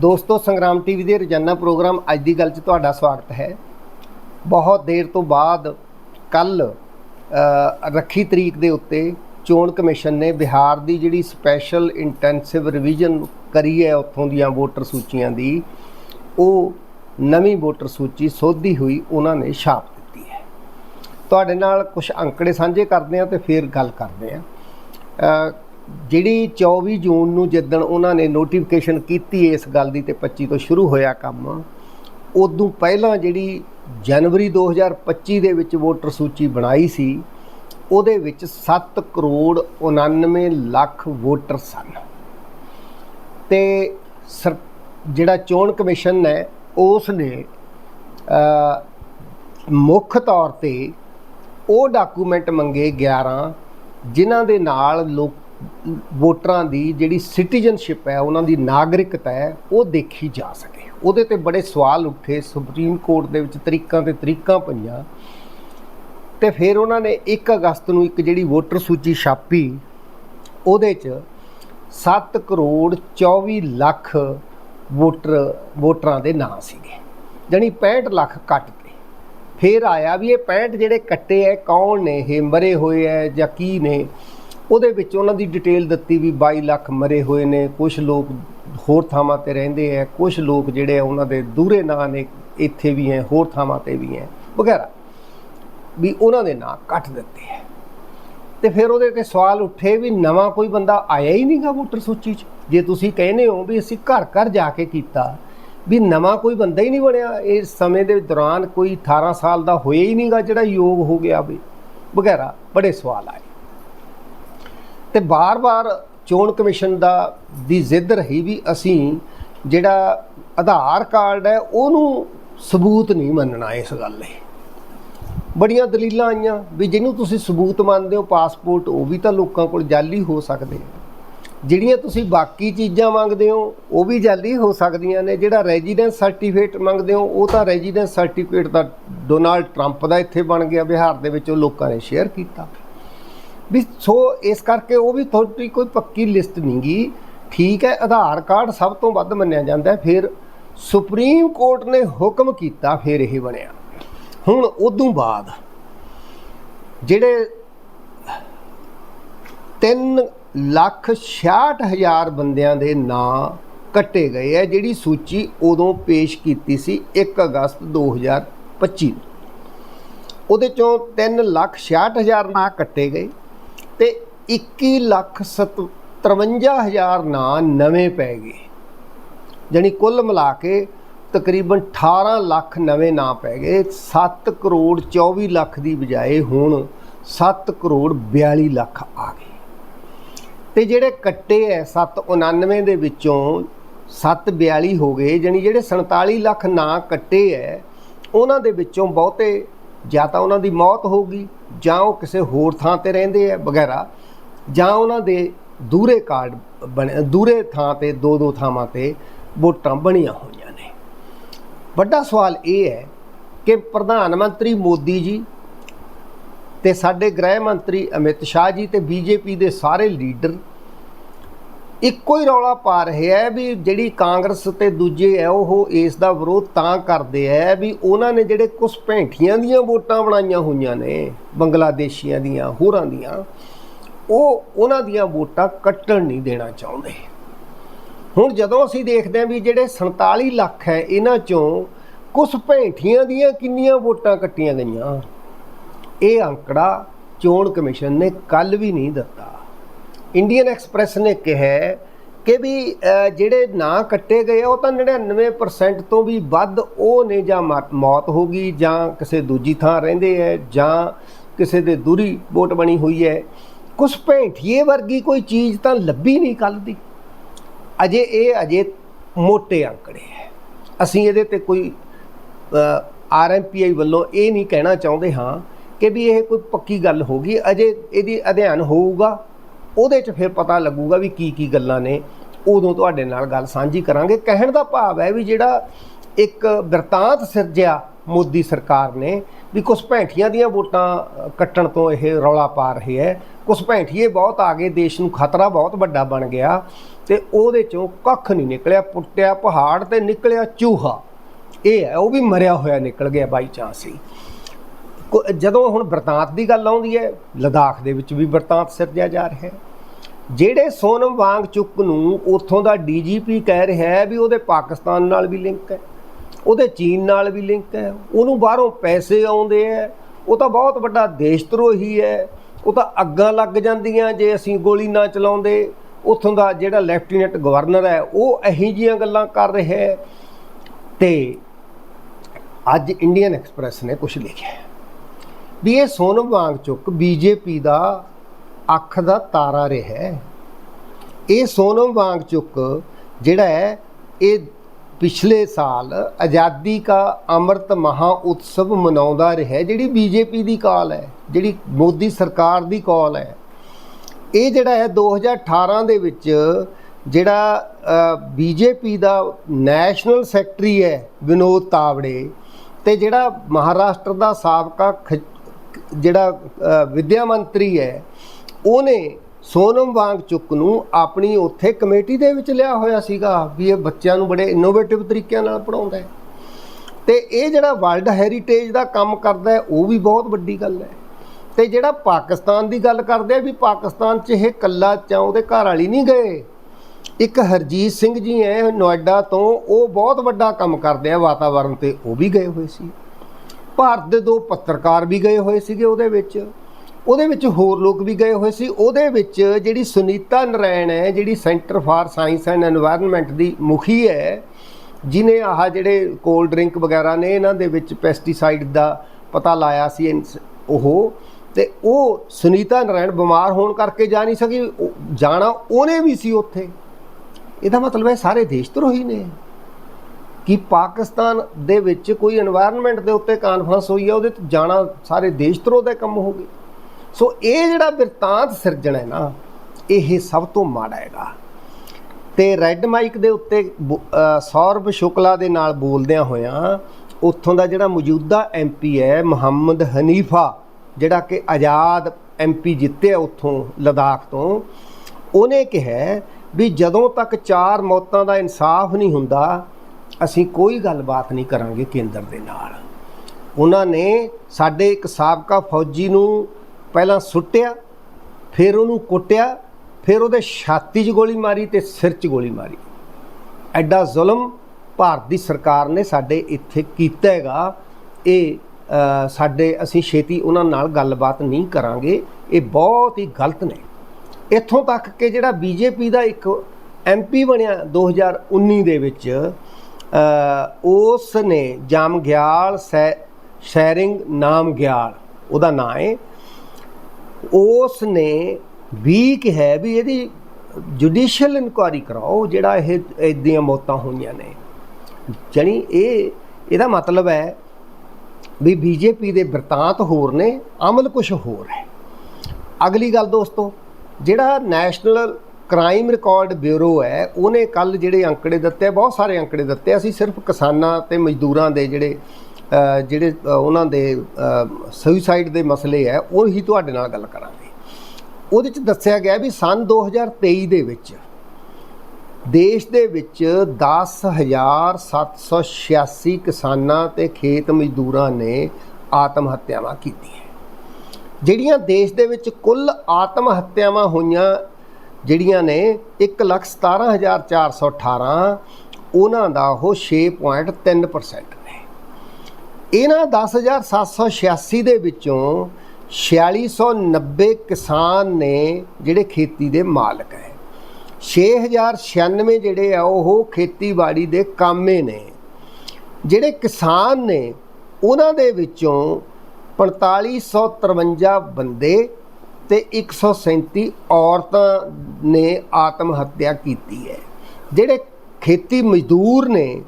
ਦੋਸਤੋ, ਸੰਗਰਾਮ ਟੀਵੀ ਦੇ ਰੋਜ਼ਾਨਾ ਪ੍ਰੋਗਰਾਮ ਅੱਜ ਦੀ ਗੱਲ 'ਚ ਤੁਹਾਡਾ ਸਵਾਗਤ ਹੈ। ਬਹੁਤ ਦੇਰ ਤੋਂ ਬਾਅਦ ਕੱਲ ਰੱਖੀ ਤਰੀਕ ਦੇ ਉੱਤੇ ਚੋਣ ਕਮਿਸ਼ਨ ਨੇ ਬਿਹਾਰ ਦੀ ਜਿਹੜੀ ਸਪੈਸ਼ਲ ਇੰਟੈਂਸਿਵ ਰਿਵੀਜ਼ਨ ਕਰੀ ਹੈ ਉੱਥੋਂ ਦੀਆਂ ਵੋਟਰ ਸੂਚੀਆਂ ਦੀ, ਉਹ ਨਵੀਂ ਵੋਟਰ ਸੂਚੀ ਸੋਧੀ ਹੋਈ, ਉਹਨਾਂ ਨੇ ਛਾਪ ਦਿੱਤੀ ਹੈ। ਤੁਹਾਡੇ ਨਾਲ ਕੁਝ ਅੰਕੜੇ ਸਾਂਝੇ ਕਰਦੇ ਹਾਂ ਤੇ ਫਿਰ ਗੱਲ ਕਰਦੇ ਹਾਂ। ਜਿਹੜੀ 24 ਜੂਨ ਨੂੰ ਜਿੱਦਣ ਉਹਨਾਂ ਨੇ ਨੋਟੀਫਿਕੇਸ਼ਨ ਕੀਤੀ ਇਸ ਗੱਲ ਦੀ ਤੇ 25 ਤੋਂ ਸ਼ੁਰੂ ਹੋਇਆ ਕੰਮ, ਉਦੋਂ ਪਹਿਲਾਂ ਜਿਹੜੀ ਜਨਵਰੀ 2025 ਦੇ ਵਿੱਚ ਵੋਟਰ ਸੂਚੀ ਬਣਾਈ ਸੀ, ਉਹਦੇ ਵਿੱਚ 7 ਕਰੋੜ 99 ਲੱਖ ਵੋਟਰ ਸਨ। ਤੇ ਸਰ- ਜਿਹੜਾ ਚੋਣ ਕਮਿਸ਼ਨ ਹੈ ਉਸ ਨੇ ਮੁੱਖ ਤੌਰ ਤੇ ਉਹ ਡਾਕੂਮੈਂਟ ਮੰਗੇ 11 ਜਿਨ੍ਹਾਂ ਦੇ ਨਾਲ ਲੋਕ ਵੋਟਰਾਂ ਦੀ ਜਿਹੜੀ ਸਿਟੀਜ਼ਨਸ਼ਿਪ ਹੈ, ਉਹਨਾਂ ਦੀ ਨਾਗਰਿਕਤਾ ਹੈ, ਉਹ ਦੇਖੀ ਜਾ ਸਕੇ। ਉਹਦੇ ਤੇ ਬੜੇ ਸਵਾਲ ਉੱਠੇ, ਸੁਪਰੀਮ ਕੋਰਟ ਦੇ ਵਿੱਚ ਤਰੀਕਾਂ ਤੇ ਤਰੀਕਾਂ ਪਈਆਂ। ਤੇ ਫਿਰ ਉਹਨਾਂ ਨੇ 1 ਅਗਸਤ ਨੂੰ ਇੱਕ ਜਿਹੜੀ ਵੋਟਰ ਸੂਚੀ ਛਾਪੀ, ਉਹਦੇ 'ਚ 7 ਕਰੋੜ 24 ਲੱਖ ਵੋਟਰ, ਵੋਟਰਾਂ ਦੇ ਨਾਂ ਸੀਗੇ। ਜਾਣੀ 65 ਲੱਖ ਕੱਟ ਤੇ। ਫਿਰ ਆਇਆ ਵੀ ਇਹ 65 ਜਿਹੜੇ ਕੱਟੇ ਐ, ਕੌਣ ਨੇ? ਇਹ ਮਰੇ ਹੋਏ ਐ ਜਾਂ ਕੀ ਨੇ? ਉਹਦੇ ਵਿੱਚ ਉਹਨਾਂ ਦੀ ਡਿਟੇਲ ਦਿੱਤੀ ਵੀ 22 ਲੱਖ ਮਰੇ ਹੋਏ ਨੇ ਕੁਝ ਲੋਕ ਹੋਰ ਥਾਵਾਂ ਤੇ ਰਹਿੰਦੇ ਐ ਕੁਝ ਲੋਕ ਜਿਹੜੇ ਆ ਉਹਨਾਂ ਦੇ ਦੂਰੇ ਨਾਂ ਨੇ, ਇੱਥੇ ਵੀ ਹੈ ਹੋਰ ਥਾਵਾਂ ਤੇ ਵੀ ਹੈ ਵਗੈਰਾ। ਵੀ ਉਹਨਾਂ ਦੇ ਨਾਂ ਕੱਟ ਦਿੱਤੇ ਐ। ਤੇ ਫਿਰ ਉਹਦੇ ਤੇ ਸਵਾਲ ਉੱਠੇ ਵੀ ਨਵਾਂ ਕੋਈ ਬੰਦਾ ਆਇਆ ਹੀ ਨਹੀਂਗਾ ਵੋਟਰ ਸੂਚੀ 'ਚ। ਜੇ ਤੁਸੀਂ ਕਹਿੰਦੇ ਹੋ ਵੀ ਅਸੀਂ ਘਰ ਘਰ ਜਾ ਕੇ ਕੀਤਾ, ਵੀ ਨਵਾਂ ਕੋਈ ਬੰਦਾ ਹੀ ਨਹੀਂ ਬਣਿਆ ਇਸ ਸਮੇਂ ਦੇ ਦੌਰਾਨ ਕੋਈ 18 ਸਾਲ ਦਾ ਹੋਇਆ ਹੀ ਨਹੀਂਗਾ ਜਿਹੜਾ ਯੋਗ ਹੋ ਗਿਆ ਵੀ, ਵਗੈਰਾ, ਬੜੇ ਸਵਾਲ ਆਏ। ਤੇ ਬਾਰ-ਬਾਰ ਚੋਣ ਕਮਿਸ਼ਨ ਦਾ ਦੀ ਜ਼ਿੱਦ ਰਹੀ ਵੀ ਅਸੀਂ ਜਿਹੜਾ ਆਧਾਰ ਕਾਰਡ ਹੈ, ਉਹਨੂੰ ਸਬੂਤ ਨਹੀਂ ਮੰਨਣਾ ਇਸ ਗੱਲ ਲਈ। ਬੜੀਆਂ ਦਲੀਲਾਂ ਆਈਆਂ ਵੀ ਜਿਹਨੂੰ ਤੁਸੀਂ ਸਬੂਤ ਮੰਨਦੇ ਹੋ, ਪਾਸਪੋਰਟ, ਉਹ ਵੀ ਤਾਂ ਲੋਕਾਂ ਕੋਲ ਜਾਲੀ ਹੋ ਸਕਦੇ ਜਿਹੜੀਆਂ ਤੁਸੀਂ ਬਾਕੀ ਚੀਜ਼ਾਂ ਮੰਗਦੇ ਹੋ, ਉਹ ਵੀ ਜਾਲੀ ਹੋ ਸਕਦੀਆਂ ਨੇ। ਜਿਹੜਾ ਰੈਜ਼ੀਡੈਂਸ ਸਰਟੀਫਿਕੇਟ ਮੰਗਦੇ ਹੋ, ਉਹ ਤਾਂ ਰੈਜ਼ੀਡੈਂਸ ਸਰਟੀਫਿਕੇਟ ਦਾ ਡੋਨਾਲਡ ਟਰੰਪ ਦਾ ਇੱਥੇ ਬਣ ਗਿਆ, ਬਿਹਾਰ ਦੇ ਵਿੱਚ ਉਹ ਲੋਕਾਂ ਨੇ ਸ਼ੇਅਰ ਕੀਤਾ। ਵੀ ਸੋ ਇਸ ਕਰਕੇ ਉਹ ਵੀ ਤੁਹਾਡੀ ਕੋਈ ਪੱਕੀ ਲਿਸਟ ਨਹੀਂ ਗਈ ਠੀਕ ਹੈ, ਆਧਾਰ ਕਾਰਡ ਸਭ ਤੋਂ ਵੱਧ ਮੰਨਿਆ ਜਾਂਦਾ ਫਿਰ ਸੁਪਰੀਮ ਕੋਰਟ ਨੇ ਹੁਕਮ ਕੀਤਾ, ਫਿਰ ਇਹ ਬਣਿਆ। ਹੁਣ ਉਦੋਂ ਬਾਅਦ ਜਿਹੜੇ 3 ਲੱਖ 66 ਹਜ਼ਾਰ ਬੰਦਿਆਂ ਦੇ ਨਾਂ ਕੱਟੇ ਗਏ ਹੈ, ਜਿਹੜੀ ਸੂਚੀ ਉਦੋਂ ਪੇਸ਼ ਕੀਤੀ ਸੀ 1 ਅਗਸਤ 2025 ਨੂੰ। ਉਹਦੇ ਚੋਂ 3 ਲੱਖ 66 ਹਜ਼ਾਰ ਨਾਂ ਕੱਟੇ ਗਏ। ਤੇ 21 ਲੱਖ 57 ਹਜ਼ਾਰ ਨਾਂ ਨਵੇਂ ਪੈ ਗਏ। ਜਾਣੀ ਕੁੱਲ ਮਿਲਾ ਕੇ ਤਕਰੀਬਨ 18 ਲੱਖ ਨਵੇਂ ਨਾਂ ਪੈ ਗਏ। 7 ਕਰੋੜ 24 ਲੱਖ ਦੀ ਬਜਾਏ ਹੁਣ 7 ਕਰੋੜ 42 ਲੱਖ ਆ ਗਏ। ਤੇ ਜਿਹੜੇ ਕੱਟੇ ਐ 799 ਦੇ ਵਿੱਚੋਂ 742 ਹੋ ਗਏ। ਜਾਣੀ ਜਿਹੜੇ 47 ਲੱਖ ਨਾਂ ਕੱਟੇ ਐ, ਉਹਨਾਂ ਦੇ ਵਿੱਚੋਂ ਬਹੁਤੇ ਜਾਂ ਤਾਂ ਉਹਨਾਂ ਦੀ ਮੌਤ ਹੋ ਗਈ ਜਾਂ ਉਹ ਕਿਸੇ ਹੋਰ ਥਾਂ ਤੇ ਰਹਿੰਦੇ ਐ ਵਗੈਰਾ, ਜਾਂ ਉਹਨਾਂ ਦੇ ਦੂਰੇ ਕਾਰਡ ਬਣੇ, ਦੂਰੇ ਥਾਂ ਤੇ, ਦੋ ਦੋ ਥਾਵਾਂ ਤੇ ਵੋਟਾਂ ਬਣੀਆਂ ਹੋਈਆਂ ਨੇ। ਵੱਡਾ ਸਵਾਲ ਇਹ ਹੈ ਕਿ ਪ੍ਰਧਾਨ ਮੰਤਰੀ ਮੋਦੀ ਜੀ ਤੇ ਸਾਡੇ ਗ੍ਰਹਿ ਮੰਤਰੀ ਅਮਿਤ ਸ਼ਾਹ ਜੀ ਤੇ ਬੀਜੇਪੀ ਦੇ ਸਾਰੇ ਲੀਡਰ ਇੱਕੋ ਹੀ ਰੌਲਾ ਪਾ ਰਹੇ ਹੈ ਵੀ ਜਿਹੜੀ ਕਾਂਗਰਸ ਤੇ ਦੂਜੇ ਹੈ ਉਹ ਇਸ ਦਾ ਵਿਰੋਧ ਤਾਂ ਕਰਦੇ ਹੈ ਵੀ ਉਹਨਾਂ ਨੇ ਜਿਹੜੇ ਕੁਝ ਭੈਂਠੀਆਂ ਦੀਆਂ ਵੋਟਾਂ ਬਣਾਈਆਂ ਹੋਈਆਂ ਨੇ, ਬੰਗਲਾਦੇਸ਼ੀਆਂ ਦੀਆਂ, ਹੋਰਾਂ ਦੀਆਂ, ਉਹ ਉਹਨਾਂ ਦੀਆਂ ਵੋਟਾਂ ਕੱਟਣ ਨਹੀਂ ਦੇਣਾ ਚਾਹੁੰਦੇ। ਹੁਣ ਜਦੋਂ ਅਸੀਂ ਦੇਖਦੇ ਹਾਂ ਵੀ ਜਿਹੜੇ 47 ਲੱਖ ਹੈ, ਇਹਨਾਂ ਚੋਂ ਕੁਝ ਭੈਂਠੀਆਂ ਦੀਆਂ ਕਿੰਨੀਆਂ ਵੋਟਾਂ ਕੱਟੀਆਂ ਗਈਆਂ? ਇਹ ਅੰਕੜਾ ਚੋਣ ਕਮਿਸ਼ਨ ਨੇ ਕੱਲ ਵੀ ਨਹੀਂ ਦਿੱਤਾ। ਇੰਡੀਅਨ ਐਕਸਪ੍ਰੈਸ ਨੇ ਕਿਹਾ ਕਿ ਵੀ ਜਿਹੜੇ ਨਾਂ ਕੱਟੇ ਗਏ ਆ, ਉਹ ਤਾਂ 99% ਤੋਂ ਵੀ ਵੱਧ ਉਹ ਨੇ ਜਾਂ ਮਾ- ਮੌਤ ਹੋ ਗਈ ਜਾਂ ਕਿਸੇ ਦੂਜੀ ਥਾਂ ਰਹਿੰਦੇ ਐ ਜਾਂ ਕਿਸੇ ਦੇ ਦੂਰੀ ਵੋਟ ਬਣੀ ਹੋਈ ਹੈ। ਕੁਝ ਭੈਂਠੀਏ ਵਰਗੀ ਕੋਈ ਚੀਜ਼ ਤਾਂ ਲੱਭੀ ਨਹੀਂ ਕੱਲ ਦੀ। ਅਜੇ ਇਹ ਅਜੇ ਮੋٹے ਅੰਕੜੇ ਹੈ। ਅਸੀਂ ਇਹਦੇ ਤੇ ਕੋਈ ਆਰਐਮਪੀਆਈ ਵੱਲੋਂ ਇਹ ਨਹੀਂ ਕਹਿਣਾ ਚਾਹੁੰਦੇ ਹਾਂ ਕਿ ਵੀ ਇਹ ਕੋਈ ਪੱਕੀ ਗੱਲ ਹੋਗੀ ਅਜੇ ਇਹਦੀ ਅਧਿਐਨ ਹੋਊਗਾ। ਉਹਦੇ 'ਚ ਫਿਰ ਪਤਾ ਲੱਗੂਗਾ ਵੀ ਕੀ ਕੀ ਗੱਲਾਂ ਨੇ। ਉਦੋਂ ਤੁਹਾਡੇ ਨਾਲ ਗੱਲ ਸਾਂਝੀ ਕਰਾਂਗੇ। ਕਹਿਣ ਦਾ ਭਾਵ ਹੈ ਵੀ ਜਿਹੜਾ ਇੱਕ ਬਿਰਤਾਂਤ ਸਿਰਜਿਆ ਮੋਦੀ ਸਰਕਾਰ ਨੇ ਵੀ ਕੁਝ ਭੈਂਠੀਆਂ ਦੀਆਂ ਵੋਟਾਂ ਕੱਟਣ ਤੋਂ ਇਹ ਰੌਲਾ ਪਾ ਰਹੇ ਹੈ। ਕੁਝ ਭੈਂਠੀਏ ਬਹੁਤ ਆ ਗਏ, ਦੇਸ਼ ਨੂੰ ਖਤਰਾ ਬਹੁਤ ਵੱਡਾ ਬਣ ਗਿਆ ਤੇ ਉਹਦੇ ਚੋਂ ਕੱਖ ਨਹੀਂ ਨਿਕਲਿਆ। ਪੁੱਟਿਆ ਪਹਾੜ ਤੇ ਨਿਕਲਿਆ ਚੂਹਾ। ਇਹ ਹੈ, ਉਹ ਵੀ ਮਰਿਆ ਹੋਇਆ ਨਿਕਲ ਗਿਆ ਬਾਈ ਚਾਂਸ ਹੀ। ਕੋ- ਜਦੋਂ ਹੁਣ ਬਰਤਾਂਤ ਦੀ ਗੱਲ ਆਉਂਦੀ ਹੈ, ਲਦਾਖ ਦੇ ਵਿੱਚ ਵੀ ਬਰਤਾਂਤ ਸਿਰਜਿਆ ਜਾ ਰਿਹਾ ਹੈ। ਜਿਹੜੇ ਸੋਨਮ ਵਾਂਗ ਚੁੱਕ ਨੂੰ ਉੱਥੋਂ ਦਾ ਡੀਜੀਪੀ ਕਹਿ ਰਿਹਾ ਹੈ ਵੀ ਉਹਦੇ ਪਾਕਿਸਤਾਨ ਨਾਲ ਵੀ ਲਿੰਕ ਹੈ, ਉਹਦੇ ਚੀਨ ਨਾਲ ਵੀ ਲਿੰਕ ਹੈ, ਉਹਨੂੰ ਬਾਹਰੋਂ ਪੈਸੇ ਆਉਂਦੇ ਹੈ, ਉਹ ਤਾਂ ਬਹੁਤ ਵੱਡਾ ਦੇਸ਼ ਧਰੋਹੀ ਹੈ, ਉਹ ਤਾਂ ਅੱਗਾਂ ਲੱਗ ਜਾਂਦੀਆਂ ਜੇ ਅਸੀਂ ਗੋਲੀ ਨਾ ਚਲਾਉਂਦੇ, ਉੱਥੋਂ ਦਾ ਜਿਹੜਾ ਲੈਫਟੀਨੈਂਟ ਗਵਰਨਰ ਹੈ, ਉਹ ਇਹੀ ਜੀਆਂ ਗੱਲਾਂ ਕਰ ਰਿਹਾ ਹੈ। ਤੇ ਅੱਜ ਇੰਡੀਅਨ ਐਕਸਪ੍ਰੈਸ ਨੇ ਕੁਝ ਲਿਖਿਆ ਵੀ ਇਹ ਸੋਨਮ ਵਾਂਗਚੁਕ ਬੀਜੇਪੀ ਦਾ ਅੱਖ ਦਾ ਤਾਰਾ ਰਿਹਾ ਇਹ ਸੋਨਮ ਵਾਂਗਚੁਕ ਜਿਹੜਾ ਹੈ ਇਹ ਪਿਛਲੇ ਸਾਲ ਆਜ਼ਾਦੀ ਕਾ ਅੰਮ੍ਰਿਤ ਮਹਾ ਉਤਸਵ ਮਨਾਉਂਦਾ ਰਿਹਾ ਜਿਹੜੀ ਬੀਜੇਪੀ ਦੀ ਕਾਲ ਹੈ ਜਿਹੜੀ ਮੋਦੀ ਸਰਕਾਰ ਦੀ ਕਾਲ ਹੈ। ਇਹ ਜਿਹੜਾ ਹੈ 2018 ਦੇ ਵਿੱਚ ਜਿਹੜਾ ਬੀਜੇਪੀ ਦਾ ਨੈਸ਼ਨਲ ਸੈਕਟਰੀ ਹੈ ਵਿਨੋਦ ਤਾਵੜੇ ਤੇ ਜਿਹੜਾ ਮਹਾਰਾਸ਼ਟਰ ਦਾ ਸਾਬਕਾ ਖ- ਜਿਹੜਾ ਅ, ਵਿਦਿਆ ਮੰਤਰੀ ਹੈ ਉਹਨੇ ਸੋਨਮ ਵਾਂਗ ਚੁੱਕ ਨੂੰ ਆਪਣੀ ਉੱਥੇ ਕਮੇਟੀ ਦੇ ਵਿੱਚ ਲਿਆ ਹੋਇਆ ਸੀਗਾ ਵੀ ਇਹ ਬੱਚਿਆਂ ਨੂੰ ਬੜੇ ਇਨੋਵੇਟਿਵ ਤਰੀਕਿਆਂ ਨਾਲ ਪੜਾਉਂਦਾ ਹੈ। ਤੇ ਇਹ ਜਿਹੜਾ ਵਰਲਡ ਹੈਰੀਟੇਜ ਦਾ ਕੰਮ ਕਰਦਾ ਹੈ, ਉਹ ਵੀ ਬਹੁਤ ਵੱਡੀ ਗੱਲ ਹੈ। ਤੇ ਜਿਹੜਾ ਪਾਕਿਸਤਾਨ ਦੀ ਗੱਲ ਕਰਦੇ ਆ ਵੀ ਪਾਕਿਸਤਾਨ 'ਚ ਇਹ ਕੱਲਾ ਚਾਂ ਉਹਦੇ ਘਰ ਵਾਲੀ ਨਹੀਂ ਗਏ, ਇੱਕ ਹਰਜੀਤ ਸਿੰਘ ਜੀ ਹੈ, ਨੋਇਡਾ ਤੋਂ, ਉਹ ਬਹੁਤ ਵੱਡਾ ਕੰਮ ਕਰਦੇ ਆ ਵਾਤਾਵਰਣ ਤੇ, ਉਹ ਵੀ ਗਏ ਹੋਏ ਸੀ। ਭਾਰਤ ਦੇ ਦੋ ਪੱਤਰਕਾਰ ਵੀ ਗਏ ਹੋਏ ਸੀਗੇ ਉਹਦੇ ਵਿੱਚ। ਉਹਦੇ ਵਿੱਚ ਹੋਰ ਲੋਕ ਵੀ ਗਏ ਹੋਏ ਸੀ। ਉਹਦੇ ਵਿੱਚ ਜਿਹੜੀ ਸੁਨੀਤਾ ਨਰੈਣ ਹੈ, ਜਿਹੜੀ centre for science and environment ਦੀ ਮੁਖੀ ਹੈ ਜਿਨੇ ਆਹ ਜਿਹੜੇ ਕੋਲਡ ਡਰਿੰਕ ਵਗੈਰਾ ਨੇ, ਇਹਨਾਂ ਦੇ ਵਿੱਚ ਪੈਸਟੀਸਾਈਡ ਦਾ ਪਤਾ ਲਾਇਆ ਸੀ ਉਹ। ਤੇ ਉਹ ਸੁਨੀਤਾ ਨਰੈਣ ਬਿਮਾਰ ਹੋਣ ਕਰਕੇ ਜਾ ਨਹੀਂ ਸਕੀ। ਜਾਣਾ ਉਹਨੇ ਵੀ ਸੀ ਉੱਥੇ। ਇਹਦਾ ਮਤਲਬ ਹੈ ਸਾਰੇ ਦੇਸ਼ ਧਰੋਹੀ ਨੇ। ਕਿ ਪਾਕਿਸਤਾਨ ਦੇ ਵਿੱਚ ਕੋਈ এনवायरमेंट ਦੇ ਉੱਤੇ ਕਾਨਫਰੰਸ ਹੋਈ ਹੈ ਉਹਦੇ ਤੇ ਜਾਣਾ ਸਾਰੇ ਦੇਸ਼ ਧਰੋਹ ਦਾ ਕੰਮ ਹੋ ਗਿਆ ਸੋ ਇਹ ਜਿਹੜਾ ਬਿਰਤਾਂਤ ਸਿਰਜਣ ਹੈ ਨਾ, ਇਹ ਸਭ ਤੋਂ ਮਾੜਾ ਹੈਗਾ। ਤੇ ਰੈੱਡ ਮਾਈਕ ਦੇ ਉੱਤੇ ਬੋ- ਸੌਰਭ ਸ਼ੁਕਲਾ ਦੇ ਨਾਲ ਬੋਲਦਿਆਂ ਹੋਇਆਂ ਉੱਥੋਂ ਦਾ ਜਿਹੜਾ ਮੌਜੂਦਾ ਐਮਪੀ ਹੈ ਮੁਹੰਮਦ ਹਨੀਫਾ, ਜਿਹੜਾ ਕਿ ਆਜ਼ਾਦ ਐਮਪੀ ਜਿੱਤਿਆ ਉੱਥੋਂ ਲਦਾਖ ਤੋਂ, ਉਹਨੇ ਕਿਹਾ ਵੀ ਜਦੋਂ ਤੱਕ ਚਾਰ ਮੌਤਾਂ ਦਾ ਇਨਸਾਫ ਨਹੀਂ ਹੁੰਦਾ, ਅਸੀਂ ਕੋਈ ਗੱਲਬਾਤ ਨਹੀਂ ਕਰਾਂਗੇ ਕੇਂਦਰ ਦੇ ਨਾਲ। ਉਹਨਾਂ ਨੇ ਸਾਡੇ ਇੱਕ ਸਾਬਕਾ ਫੌਜੀ ਨੂੰ ਪਹਿਲਾਂ ਸੁੱਟਿਆ, ਫਿਰ ਉਹਨੂੰ ਕੁੱਟਿਆ, ਫਿਰ ਉਹਦੇ ਛਾਤੀ 'ਚ ਗੋਲੀ ਮਾਰੀ ਤੇ ਸਿਰ 'ਚ ਗੋਲੀ ਮਾਰੀ। ਐਡਾ ਜ਼ੁਲਮ ਭਾਰਤ ਦੀ ਸਰਕਾਰ ਨੇ ਸਾਡੇ ਇੱਥੇ ਕੀਤਾ ਹੈਗਾ। ਇਹ ਸਾਡੇ ਅਸੀਂ ਛੇਤੀ ਉਹਨਾਂ ਨਾਲ ਗੱਲਬਾਤ ਨਹੀਂ ਕਰਾਂਗੇ। ਇਹ ਬਹੁਤ ਹੀ ਗਲਤ ਨੇ। ਇੱਥੋਂ ਤੱਕ ਕਿ ਜਿਹੜਾ ਬੀਜੇਪੀ ਦਾ ਇੱਕ ਐਮਪੀ ਬਣਿਆ 2019 ਦੇ ਵਿੱਚ ਉਸ ਨੇ ਜਾਮਗਿਆਲ ਸੈ, ਸ਼ੈਰਿੰਗ ਨਾਮਗਿਆਲ, ਉਹਦਾ ਨਾਂ ਹੈ ਉਸ ਨੇ ਵੀ ਕਿਹਾ ਵੀ ਇਹਦੀ ਜੁਡੀਸ਼ੀਅਲ ਇਨਕੁਆਰੀ ਕਰਾਓ, ਜਿਹੜਾ ਇਹ ਇਦੀਆਂ ਮੌਤਾਂ ਹੋਈਆਂ ਨੇ। ਜਾਣੀ ਇਹ, ਇਹਦਾ ਮਤਲਬ ਹੈ ਵੀ ਬੀਜੇਪੀ ਦੇ ਬਿਰਤਾਂਤ ਹੋਰ ਨੇ, ਅਮਲ ਕੁਝ ਹੋਰ ਹੈ। ਅਗਲੀ ਗੱਲ ਦੋਸਤੋ, ਜਿਹੜਾ ਨੈਸ਼ਨਲ ਕ੍ਰਾਈਮ ਰਿਕਾਰਡ ਬਿਊਰੋ ਹੈ, ਉਹਨੇ ਕੱਲ ਜਿਹੜੇ ਅੰਕੜੇ ਦਿੱਤੇ, ਬਹੁਤ ਸਾਰੇ ਅੰਕੜੇ ਦਿੱਤੇ, ਅਸੀਂ ਸਿਰਫ ਕਿਸਾਨਾਂ ਤੇ ਮਜ਼ਦੂਰਾਂ ਦੇ ਜਿਹੜੇ ਜਿਹੜੇ ਉਹਨਾਂ ਦੇ ਸੁਸਾਈਡ ਦੇ ਮਸਲੇ ਹੈ, ਉਹ ਹੀ ਤੁਹਾਡੇ ਨਾਲ ਗੱਲ ਕਰਾਂਗੇ। ਉਹਦੇ ਚ ਦੱਸਿਆ ਗਿਆ ਵੀ ਸਨ 2023 ਦੇ ਵਿੱਚ ਦੇਸ਼ ਦੇ ਵਿੱਚ 10786 ਕਿਸਾਨਾਂ ਤੇ ਖੇਤ ਮਜ਼ਦੂਰਾਂ ਨੇ ਆਤਮ ਹੱਤਿਆਵਾਂ ਕੀਤੀਆਂ। ਜਿਹੜੀਆਂ ਦੇਸ਼ ਦੇ ਵਿੱਚ ਕੁੱਲ ਆਤਮ ਹੱਤਿਆਵਾਂ ਹੋਈਆਂ, ਜਿਹੜੀਆਂ ਨੇ 117418 ਉਹਨਾਂ ਦਾ ਉਹ 6.3% ਨੇ ਇਹਨਾਂ 10786 ਦੇ ਵਿੱਚੋਂ 4690 ਕਿਸਾਨ ਨੇ ਜਿਹੜੇ ਖੇਤੀ ਦੇ ਮਾਲਕ ਹੈ। 6096 ਜਿਹੜੇ ਆ, ਉਹ ਖੇਤੀਬਾੜੀ ਦੇ ਕਾਮੇ ਨੇ। ਜਿਹੜੇ ਕਿਸਾਨ ਨੇ, ਉਹਨਾਂ ਦੇ ਵਿੱਚੋਂ 4553 ਬੰਦੇ ਤੇ 137 ਔਰਤਾਂ ਨੇ ਆਤਮ ਹੱਤਿਆ ਕੀਤੀ ਹੈ। ਜਿਹੜੇ ਖੇਤੀ ਮਜ਼ਦੂਰ ਨੇ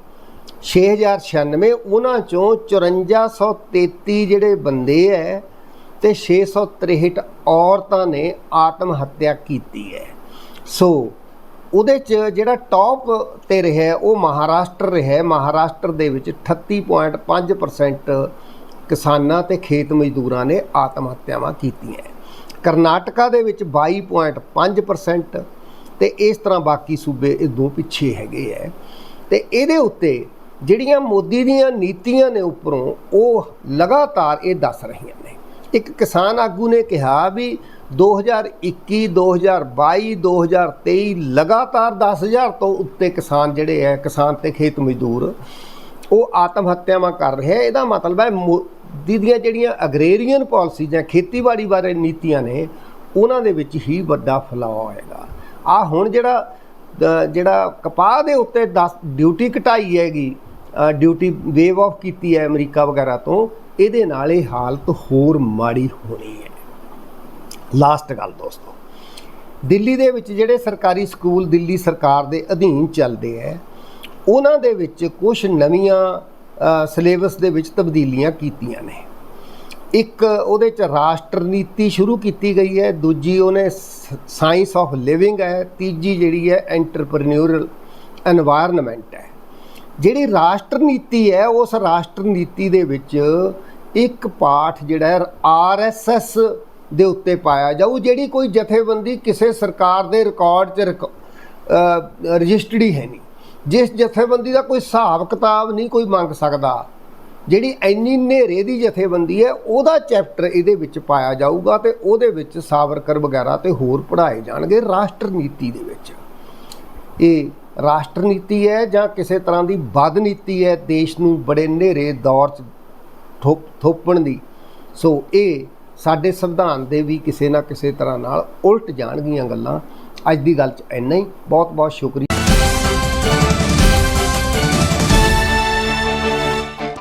6096 ਉਹਨਾਂ ਚੋਂ 5433 ਜਿਹੜੇ ਬੰਦੇ ਹੈ ਤੇ 663 ਔਰਤਾਂ ਨੇ ਆਤਮ ਹੱਤਿਆ ਕੀਤੀ ਹੈ ਸੋ, ਉਹਦੇ ਚ ਜਿਹੜਾ ਟੌਪ ਤੇ ਰਿਹਾ ਉਹ ਮਹਾਰਾਸ਼ਟਰ ਰਿਹਾ ਮਹਾਰਾਸ਼ਟਰ ਦੇ ਵਿੱਚ 38.5% ਕਿਸਾਨਾਂ ਤੇ ਖੇਤ ਮਜ਼ਦੂਰਾਂ ਨੇ ਆਤਮ ਹੱਤਿਆਵਾਂ ਕੀਤੀਆਂ ਕਰਨਾਟਕਾ ਦੇ ਵਿੱਚ 22.5% ਤੇ ਇਸ ਤਰ੍ਹਾਂ ਬਾਕੀ ਸੂਬੇ ਇਹ ਦੋ ਪਿੱਛੇ ਹੈਗੇ ਐ। ਤੇ ਇਹਦੇ ਉੱਤੇ ਜਿਹੜੀਆਂ ਮੋਦੀ ਦੀਆਂ ਨੀਤੀਆਂ ਨੇ ਉੱਪਰੋਂ ਉਹ ਲਗਾਤਾਰ ਇਹ ਦੱਸ ਰਹੀਆਂ ਨੇ। ਇੱਕ ਕਿਸਾਨ ਆਗੂ ਨੇ ਕਿਹਾ ਵੀ 2021 2022 2023 ਲਗਾਤਾਰ 10000 ਤੋਂ ਉੱਤੇ ਕਿਸਾਨ ਜਿਹੜੇ ਹੈ ਕਿਸਾਨ ਤੇ ਖੇਤ ਮਜ਼ਦੂਰ, ਉਹ ਆਤਮ ਹੱਤਿਆਵਾਂ ਕਰ ਰਹੇ ਹੈ ਇਹਦਾ ਮਤਲਬ ਹੈ ਮੋਦੀ ਦੀਆਂ ਜਿਹੜੀਆਂ ਅਗਰੇਰੀਅਨ ਪਾਲਿਸੀ ਜਾਂ ਖੇਤੀਬਾੜੀ ਬਾਰੇ ਨੀਤੀਆਂ ਨੇ, ਉਹਨਾਂ ਦੇ ਵਿੱਚ ਹੀ ਵੱਡਾ ਫੈਲਾਅ ਆਏਗਾ ਆ ਹੁਣ ਜਿਹੜਾ ਜਿਹੜਾ ਕਪਾਹ ਦੇ ਉੱਤੇ 10 ਡਿਊਟੀ ਘਟਾਈ ਹੈਗੀ ਡਿਊਟੀ ਵੇਵ ਆਫ ਕੀਤੀ ਹੈ ਅਮਰੀਕਾ ਵਗੈਰਾ ਤੋਂ, ਇਹਦੇ ਨਾਲ ਇਹ ਹਾਲਤ ਹੋਰ ਮਾੜੀ ਹੋਣੀ ਹੈ। ਲਾਸਟ ਗੱਲ ਦੋਸਤੋ, ਦਿੱਲੀ ਦੇ ਵਿੱਚ ਜਿਹੜੇ ਸਰਕਾਰੀ ਸਕੂਲ ਦਿੱਲੀ ਸਰਕਾਰ ਦੇ ਅਧੀਨ ਚੱਲਦੇ ਐ ਉਹਨਾਂ ਦੇ ਵਿੱਚ ਕੁਝ ਨਵੀਆਂ ਸਿਲੇਬਸ ਦੇ ਵਿੱਚ ਤਬਦੀਲੀਆਂ ਕੀਤੀਆਂ ਨੇ। ਇੱਕ ਉਹਦੇ ਚ ਰਾਸ਼ਟਰ ਨੀਤੀ ਸ਼ੁਰੂ ਕੀਤੀ ਗਈ ਹੈ, ਦੂਜੀ ਉਹਨੇ ਸਾਇੰਸ ਆਫ ਲਿਵਿੰਗ ਹੈ, ਤੀਜੀ ਜਿਹੜੀ ਹੈ ਐਂਟਰਪ੍ਰੀਨਿਓਰਲ এনवायरमेंट ਹੈ। ਜਿਹੜੀ ਰਾਸ਼ਟਰ ਨੀਤੀ ਹੈ ਉਸ ਰਾਸ਼ਟਰ ਨੀਤੀ ਦੇ ਵਿੱਚ ਇੱਕ ਪਾਠ ਜਿਹੜਾ ਹੈ ਆਰਐਸਐਸ ਦੇ ਉੱਤੇ ਪਾਇਆ ਜਾਊ ਜਿਹੜੀ ਕੋਈ ਜਥੇਬੰਦੀ ਕਿਸੇ ਸਰਕਾਰ ਦੇ ਰਿਕਾਰਡ 'ਚ ਰਿਕ- ਅ, ਰਜਿਸਟਰਡ ਹੀ ਹੈ ਨਹੀਂ। ਜਿਸ ਜਥੇਬੰਦੀ ਦਾ ਕੋਈ ਹਿਸਾਬ ਕਿਤਾਬ ਨਹੀਂ ਕੋਈ ਮੰਗ ਸਕਦਾ ਜਿਹੜੀ ਐਨੀ ਹਨੇਰੇ ਦੀ ਜਥੇਬੰਦੀ ਹੈ ਉਹਦਾ ਚੈਪਟਰ ਇਹਦੇ ਵਿੱਚ ਪਾਇਆ ਜਾਊਗਾ ਤੇ ਉਹਦੇ ਵਿੱਚ ਸਾਵਰਕਰ ਵਗੈਰਾ ਤੇ ਹੋਰ ਪੜ੍ਹਾਏ ਜਾਣਗੇ ਰਾਸ਼ਟਰ ਨੀਤੀ ਦੇ ਵਿੱਚ। ਇਹ ਰਾਸ਼ਟਰ ਨੀਤੀ ਹੈ ਜਾਂ ਕਿਸੇ ਤਰ੍ਹਾਂ ਦੀ ਬਦ ਨੀਤੀ ਹੈ, ਦੇਸ਼ ਨੂੰ ਬੜੇ ਹਨੇਰੇ ਦੌਰ 'ਚ ਥੋਪ ਥੋਪਣ ਦੀ। ਸੋ ਇਹ ਸਾਡੇ ਸੰਵਿਧਾਨ ਦੇ ਵੀ ਕਿਸੇ ਨਾ ਕਿਸੇ ਤਰ੍ਹਾਂ ਨਾਲ ਉਲਟ ਜਾਣਗੀਆਂ ਗੱਲਾਂ। ਅੱਜ ਦੀ ਗੱਲ 'ਚ ਇੰਨਾ ਹੀ। ਬਹੁਤ ਬਹੁਤ ਸ਼ੁਕਰੀਆ।